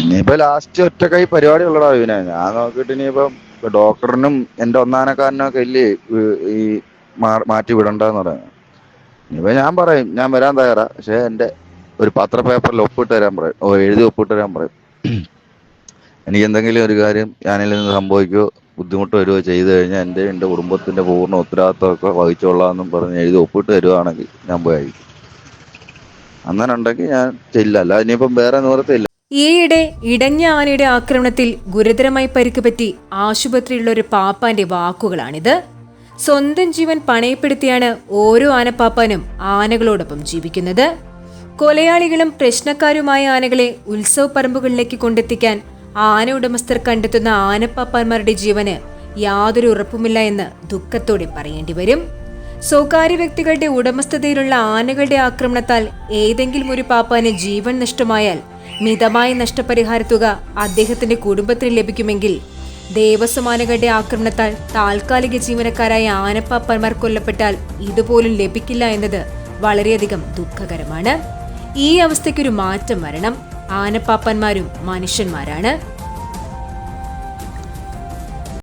ഇനിയിപ്പോ ലാസ്റ്റ് ഒറ്റ കൈ പരിപാടി ഉള്ളടാ ഇവനെ ഞാൻ നോക്കിയിട്ട് ഇനിയിപ്പം ഡോക്ടറിനും എന്റെ ഒന്നാനക്കാരനും ഒക്കെ ഇല്ലേ ഈ- മാറ്റി വിടണ്ടെന്ന് പറയുന്നത് ഇനിയിപ്പോ ഞാൻ പറയും ഞാൻ വരാൻ തയ്യാറാ. പക്ഷെ എന്റെ ഒരു പത്ര പേപ്പറിൽ ഒപ്പിട്ട് തരാൻ പറയും. ഓ എഴുതി ഒപ്പിട്ട് തരാൻ പറയും. എനിക്ക് എന്തെങ്കിലും ഒരു കാര്യം ഞാനിൽ നിന്ന് സംഭവിക്കുകയോ ബുദ്ധിമുട്ട് വരുവോ ചെയ്തു കഴിഞ്ഞാൽ എന്റെ എന്റെ കുടുംബത്തിന്റെ പൂർണ ഉത്തരവാദിത്തമൊക്കെ വഹിച്ചോളാമെന്നും പറഞ്ഞ് എഴുതി ഒപ്പിട്ട് തരുവാണെങ്കിൽ ഞാൻ പോയി അങ്ങനെ ഉണ്ടെങ്കിൽ ഞാൻ ചെല്ലല്ല ഇനിയിപ്പം വേറെ നിവൃത്തിയില്ല ഈയിടെ ഇടഞ്ഞ ആനയുടെ ആക്രമണത്തിൽ ഗുരുതരമായി പരിക്ക് പറ്റി ആശുപത്രിയിലുള്ള ഒരു പാപ്പാന്റെ വാക്കുകളാണിത്. സ്വന്തം ജീവൻ പണയപ്പെടുത്തിയാണ് ഓരോ ആനപ്പാപ്പാനും ആനകളോടൊപ്പം ജീവിക്കുന്നത്. കൊലയാളികളും പ്രശ്നക്കാരുമായ ആനകളെ ഉത്സവ പറമ്പുകളിലേക്ക് കൊണ്ടെത്തിക്കാൻ ആന ഉടമസ്ഥർ കണ്ടെത്തുന്ന ആനപ്പാപ്പാന്മാരുടെ ജീവന് യാതൊരു ഉറപ്പുമില്ല എന്ന് ദുഃഖത്തോടെ പറയേണ്ടി വരും. സ്വകാര്യ വ്യക്തികളുടെ ഉടമസ്ഥതയിലുള്ള ആനകളുടെ ആക്രമണത്താൽ ഏതെങ്കിലും ഒരു പാപ്പാന് ജീവൻ നഷ്ടമായാൽ മിതമായ നഷ്ടപരിഹാര തുക അദ്ദേഹത്തിന്റെ കുടുംബത്തിന് ലഭിക്കുമെങ്കിൽ ദേവസ്വമാനകളുടെ ആക്രമണത്താൽ താൽക്കാലിക ജീവനക്കാരായ ആനപ്പാപ്പന്മാർ കൊല്ലപ്പെട്ടാൽ ഇതുപോലും ലഭിക്കില്ല എന്നത് വളരെയധികം ദുഃഖകരമാണ്. ഈ അവസ്ഥയ്ക്കൊരു മാറ്റം വരണം. ആനപ്പാപ്പന്മാരും മനുഷ്യന്മാരാണ്.